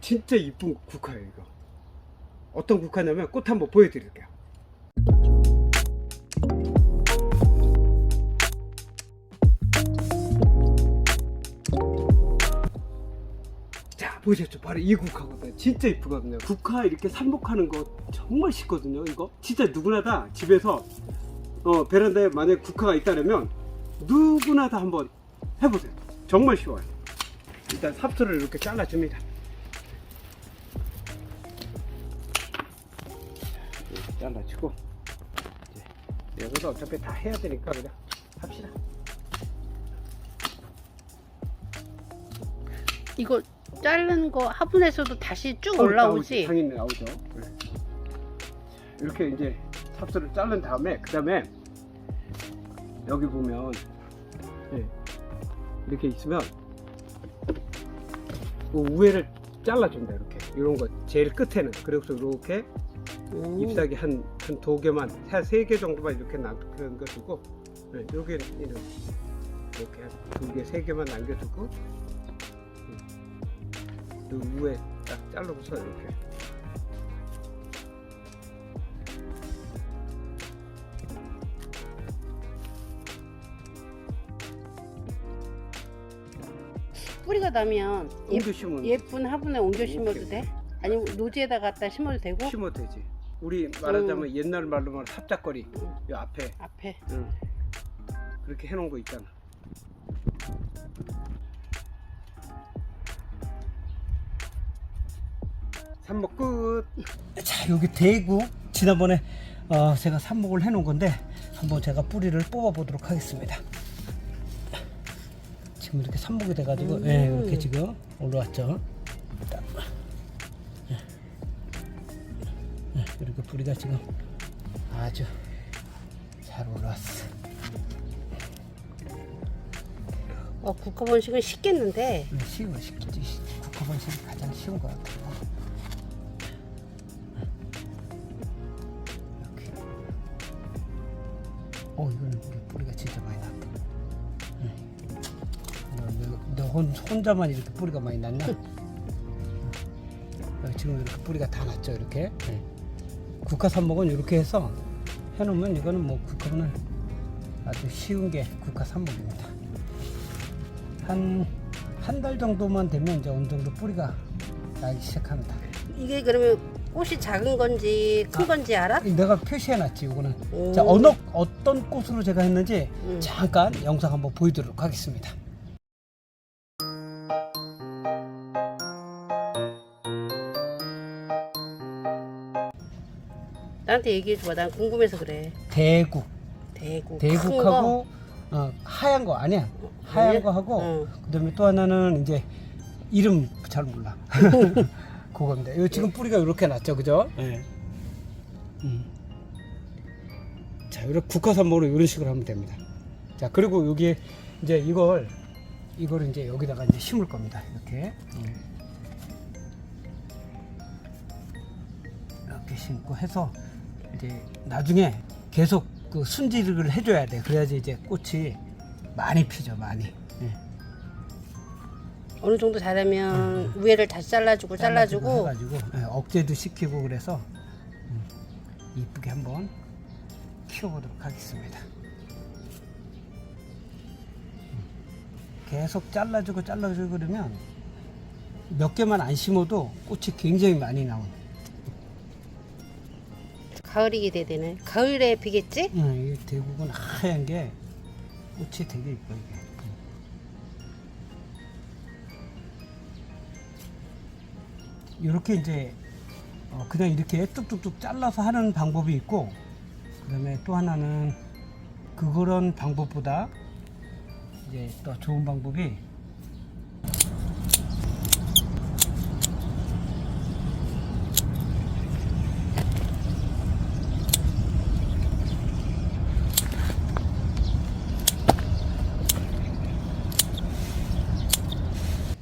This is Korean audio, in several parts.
진짜 이쁜 국화예요, 이거. 어떤 국화냐면 꽃 한번 보여드릴게요. 자, 보셨죠? 바로 이 국화거든요. 진짜 이쁘거든요. 국화 이렇게 삽목하는 거 정말 쉽거든요, 이거. 진짜 누구나 다 집에서 어, 베란다에 만약에 국화가 있다면 누구나 다 한번 해보세요. 정말 쉬워요. 일단 삽수를 이렇게 잘라줍니다. 잘라주고 이제 여기서 어차피 다 해야 되니까 그냥 합시다. 이거 자른 거 화분에서도 다시 쭉 어, 올라오지? 당연히 나오죠. 네. 이렇게 이제 삽수를 자른 다음에 그 다음에 여기 보면 네, 이렇게 있으면 그 우회를 잘라준다 이렇게 이런 거 제일 끝에는 그래서 이렇게 음. 잎사귀 한 한 두 개만 한세개 정도만 이렇게 남겨두고 두고 네, 이렇게 한두개 세 개만 남겨두고 음. 그 위에 딱 잘라서 이렇게 뿌리가 나면 예, 옮겨 심으면 예쁜 화분에 옮겨 심어도. 돼? 아니면 노지에다 갖다 심어도 되고? 심어도 되지 우리 말하자면 옛날 말로 말하면 삽작거리 음. 요 앞에 앞에 응. 그렇게 해놓은 거 있잖아 삽목 끝 자 여기 대구 지난번에 어, 제가 삽목을 해놓은 건데 한번 제가 뿌리를 뽑아 보도록 하겠습니다. 지금 이렇게 삽목이 돼가지고 음. 예, 이렇게 지금 올라왔죠. 뿌리가 지금 아주 잘 올라왔어. 어, 국화 번식은 쉽겠는데 음, 쉬워 쉽지 국화 번식이 가장 쉬운 것 같아요. 이렇게. 어 이거는 우리 뿌리가 진짜 많이 났다. 응. 너, 너, 너 혼, 혼자만 이렇게 뿌리가 많이 났나? 응. 여기 지금 이렇게 뿌리가 다 났죠 이렇게. 네. 국화 삽목은 이렇게 해서 해놓으면 이거는 뭐 국화는 아주 쉬운 게 국화 삽목입니다. 한 한 달 정도만 되면 이제 어느 정도 뿌리가 나기 시작합니다. 이게 그러면 꽃이 작은 건지 큰 아. 건지 알아? 내가 표시해놨지 이거는. 오. 자 어느 어떤 꽃으로 제가 했는지 음. 잠깐 영상 한번 보여드리도록 하겠습니다. 나한테 얘기해줘봐 난 궁금해서 그래 대국 대구 큰 거? 대국하고 어, 하얀 거 아니야 하얀 아니야? 거 하고 응. 그다음에 또 하나는 이제 이름 잘 몰라 그겁니다. 이거 지금 뿌리가 이렇게 났죠, 그죠? 네. 음. 자, 이렇게 국화산모로 이런 식으로 하면 됩니다. 자, 그리고 여기 이제 이걸 이걸 이제 여기다가 이제 심을 겁니다. 이렇게 음. 이렇게 심고 해서 이제 나중에 계속 그 순지를 해줘야 돼. 그래야지 이제 꽃이 많이 피죠, 많이. 예. 어느 정도 자라면 우회를 다시 잘라주고 잘라주고 해가지고 예, 억제도 시키고 그래서 음, 이쁘게 한번 키워보도록 하겠습니다. 음, 계속 잘라주고 잘라주고 그러면 몇 개만 안 심어도 꽃이 굉장히 많이 나온. 가을이 기대되네 가을에 피겠지? 음, 이 대국은 하얀 게 꽃이 되게 이뻐 이게. 이렇게 이제 어, 그냥 이렇게 뚝뚝뚝 잘라서 하는 방법이 있고 그다음에 또 하나는 그런 방법보다 이제 또 좋은 방법이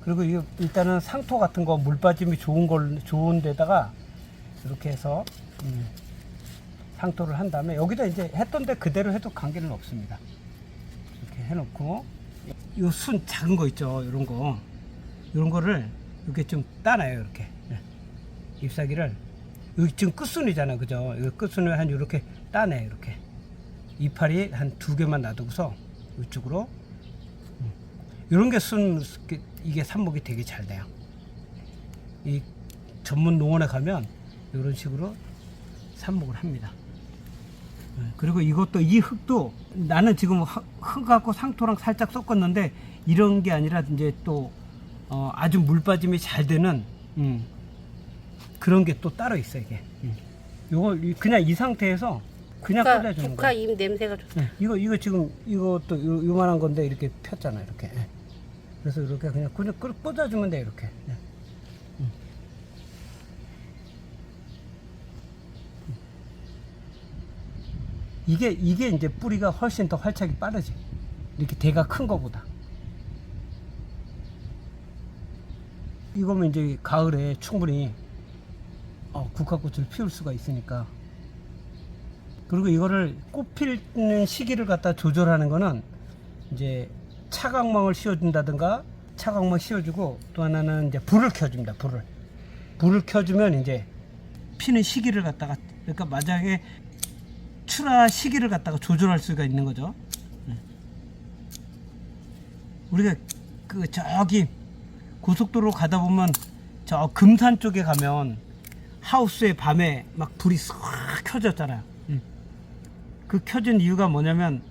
그리고 이 일단은 상토 같은 거 물 빠짐이 좋은 걸 좋은 데다가 이렇게 해서 음, 상토를 한 다음에 여기다 이제 했던 데 그대로 해도 관계는 없습니다. 이렇게 해놓고 요순 작은 거 있죠, 이런 거 이런 거를 이렇게 좀 따놔요 이렇게 예. 잎사귀를 여기 지금 끝순이잖아 그죠 이거 끝순을 한 이렇게 따내 이렇게 이파리 한 두 개만 놔두고서 이쪽으로 음. 이런 게순 이게 삽목이 되게 잘 돼요 이 전문 농원에 가면 이런 식으로 삽목을 합니다 예, 그리고 이것도 이 흙도 나는 지금 흙- 흙하고 상토랑 살짝 섞었는데 이런 게 아니라 이제 또 어, 아주 물 빠짐이 잘 되는 음, 그런 게 또 따로 있어 이게. 음. 요거 이- 그냥 이 상태에서 그냥 꽂아주는 국화 거야. 잎 냄새가 좋다. 네, 이거 이거 지금 이것도 요, 요만한 건데 이렇게 폈잖아 이렇게. 예. 그래서 이렇게 그냥 그냥 꽂- 꽂아주면 돼 이렇게. 예. 음. 음. 이게 이게 이제 뿌리가 훨씬 더 활착이 빠르지. 이렇게 대가 큰 거보다. 이거면 이제 가을에 충분히 어, 국화꽃을 피울 수가 있으니까. 그리고 이거를 꽃 피는 시기를 갖다 조절하는 거는 이제 차광망을 씌워준다든가 차광망 씌워주고 또 하나는 이제 불을 켜줍니다. 불을 불을 켜주면 이제 피는 시기를 갖다가 그러니까 만약에 출하 시기를 갖다가 조절할 수가 있는 거죠. 네. 우리가 그 저기 고속도로 가다 보면 저 금산 쪽에 가면 하우스에 밤에 막 불이 싹 켜졌잖아요. 음. 그 켜진 이유가 뭐냐면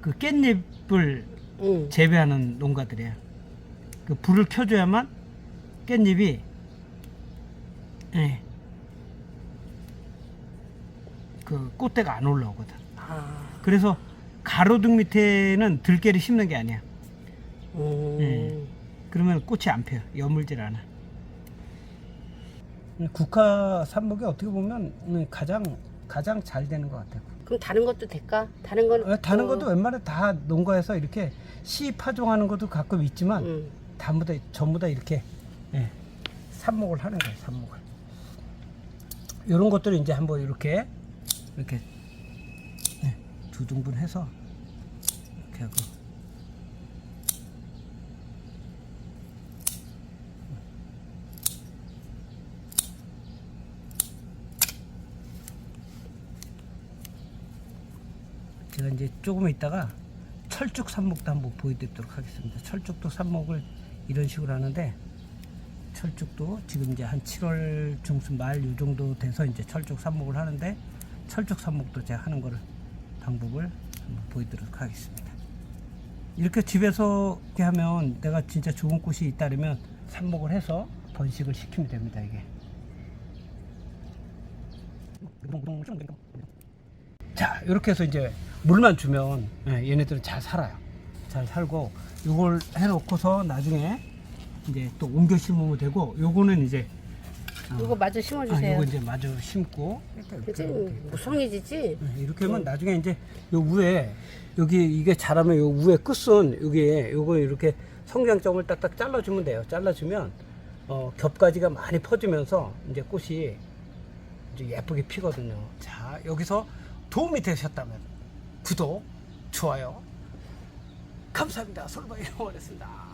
그 깻잎을 응. 재배하는 농가들이에요. 그 불을 켜줘야만 깻잎이 예, 그 꽃대가 안 올라오거든. 아, 그래서 가로등 밑에는 들깨를 심는 게 아니야. 음. 네. 그러면 꽃이 안 펴요. 여물질 않아. 국화 삽목이 어떻게 보면 가장 가장 잘 되는 것 같아요. 그럼 다른 것도 될까? 다른 거는 어, 다른 어, 것도 웬만해 다 농가에서 이렇게 씨 파종하는 것도 가끔 있지만 응. 전부 다 전부 다 이렇게 예, 삽목을 하는 거예요. 삽목을. 이런 것들을 이제 한번 이렇게 이렇게 예, 두 등분해서 이렇게 하고 제가 이제 조금 있다가 철쭉 삽목도 한번 보여드리도록 하겠습니다. 철쭉도 삽목을 이런 식으로 하는데 철쭉도 지금 이제 한 7월 중순 말요 정도 돼서 이제 철쭉 삽목을 하는데 철쭉 삽목도 제가 하는 거를 방법을 한번 보여드리도록 하겠습니다. 이렇게 집에서 이렇게 하면 내가 진짜 좋은 꽃이 있다면 삽목을 해서 번식을 시키면 됩니다. 이게. 자 이렇게 해서 이제 물만 주면 예, 얘네들은 잘 살아요 잘 살고 요걸 해놓고서 나중에 이제 또 옮겨 심으면 되고 요거는 이제 어, 이거 마저 아, 심어주세요. 요거 이제 마저 심고 일단 이렇게, 그치? 이렇게. 무성해지지? 예, 이렇게 하면 나중에 이제 요 위에 여기 이게 자라면 요 위에 끝은 여기에 요거 이렇게 성장점을 딱딱 잘라주면 돼요 잘라주면 어, 겹가지가 많이 퍼지면서 이제 꽃이 이제 예쁘게 피거든요 자 여기서 도움이 되셨다면 구독 좋아요. 감사합니다. 솔바이 영원했습니다